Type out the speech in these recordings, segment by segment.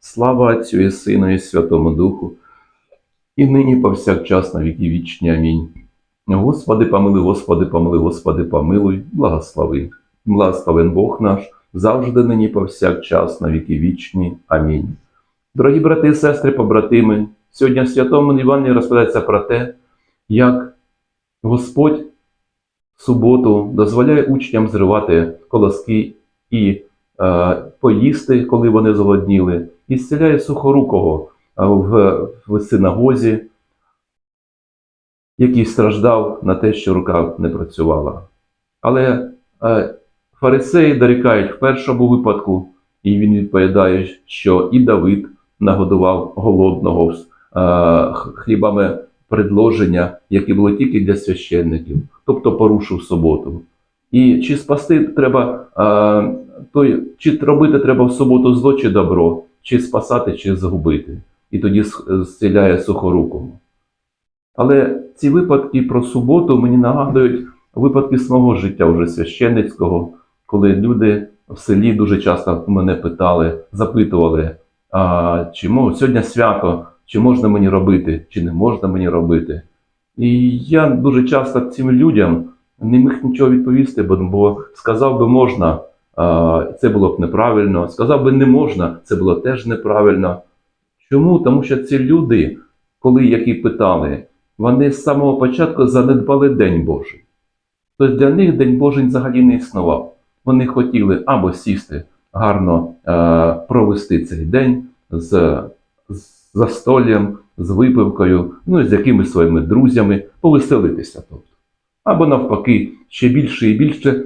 Слава Отцю і Сину, і Святому Духу, і нині повсякчас на віки вічні. Амінь. Господи, помилуй, Господи, помилуй, Господи, помилуй, благослови. Благословен Бог наш, завжди нині повсякчас на віки вічні. Амінь. Дорогі брати і сестри, побратими, сьогодні в Святому Івані розповідається про те, як Господь в суботу дозволяє учням зривати колоски і е, поїсти, коли вони зголодніли, і сухорукого в, в синагозі, який страждав на те, що рука не працювала. Але е, фарисеї дорікають в першому випадку, і він відповідає, що і Давид нагодував голодного е, хлібами предложення, які були тільки для священників, тобто порушив суботу. І чи спасти треба, е, той, чи робити треба в суботу зло чи добро, чи спасати, чи загубити. І тоді с- зціляє сухорукому. Але ці випадки про суботу мені нагадують випадки з мого життя вже священницького, коли люди в селі дуже часто мене питали, запитували, а, чи мо, сьогодні свято, чи можна мені робити, чи не можна мені робити. І я дуже часто цим людям не міг нічого відповісти, бо, сказав би можна, це було б неправильно, сказав би не можна, це було теж неправильно. Чому? Тому що ці люди, коли які питали, вони з самого початку занедбали День Божий. Тобто для них День Божий взагалі не існував. Вони хотіли або сісти гарно е, провести цей день з, з застоллям, з випивкою, ну і з якимись своїми друзями, повеселитися. Тобто. Або навпаки, ще більше і більше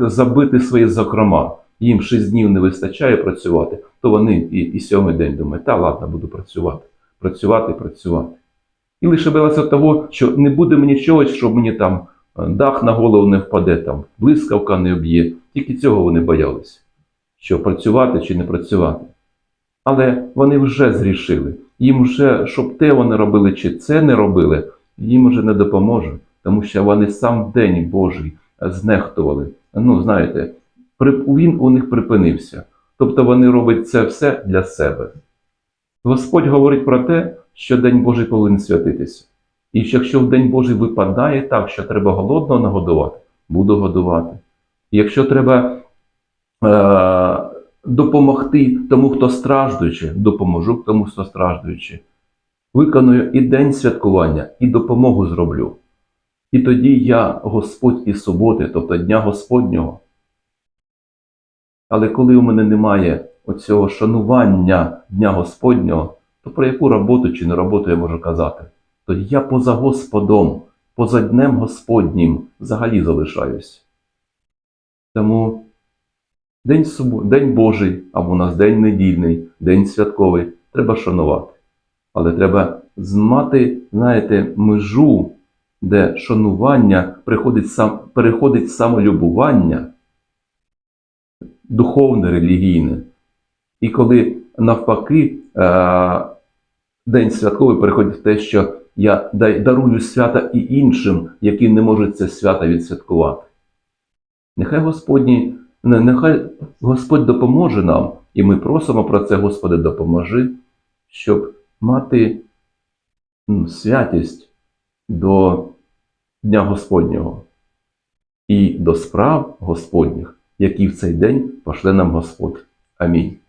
забити свої закрома. Їм шість днів не вистачає працювати, то вони і, і сьомий день думають, та ладно, буду працювати, працювати, працювати. І лише боялися того, що не буде мені чогось, щоб мені там е, дах на голову не впаде, там блискавка не об'є. Тільки цього вони боялися, що працювати чи не працювати. Але вони вже зрішили. Їм вже, щоб те вони робили чи це не робили, їм вже не допоможе, тому що вони сам День Божий знехтували. Ну, знаєте, він у них припинився. Тобто вони роблять це все для себе. Господь говорить про те, що День Божий повинен святитися. І що якщо в День Божий випадає так, що треба голодного нагодувати, буду годувати. І якщо треба е- допомогти тому, хто страждуючи, допоможу тому, хто страждуючи. Виконую і день святкування, і допомогу зроблю. І тоді я Господь і суботи, тобто Дня Господнього. Але коли у мене немає оцього шанування Дня Господнього, то про яку роботу чи не роботу я можу казати? Тоді я поза Господом, поза Днем Господнім взагалі залишаюсь. Тому День, субо... День Божий, або у нас День недільний, День святковий, треба шанувати. Але треба мати, знаєте, межу, де шанування приходить сам, переходить самолюбування, духовне, релігійне. І коли навпаки е- День святковий переходить в те, що я дарую свята і іншим, які не можуть це свято відсвяткувати. Нехай Господні, нехай Господь допоможе нам, і ми просимо про це, Господи, допоможи, щоб мати святість до Дня Господнього і до справ Господніх, які в цей день пошле нам Господь. Амінь.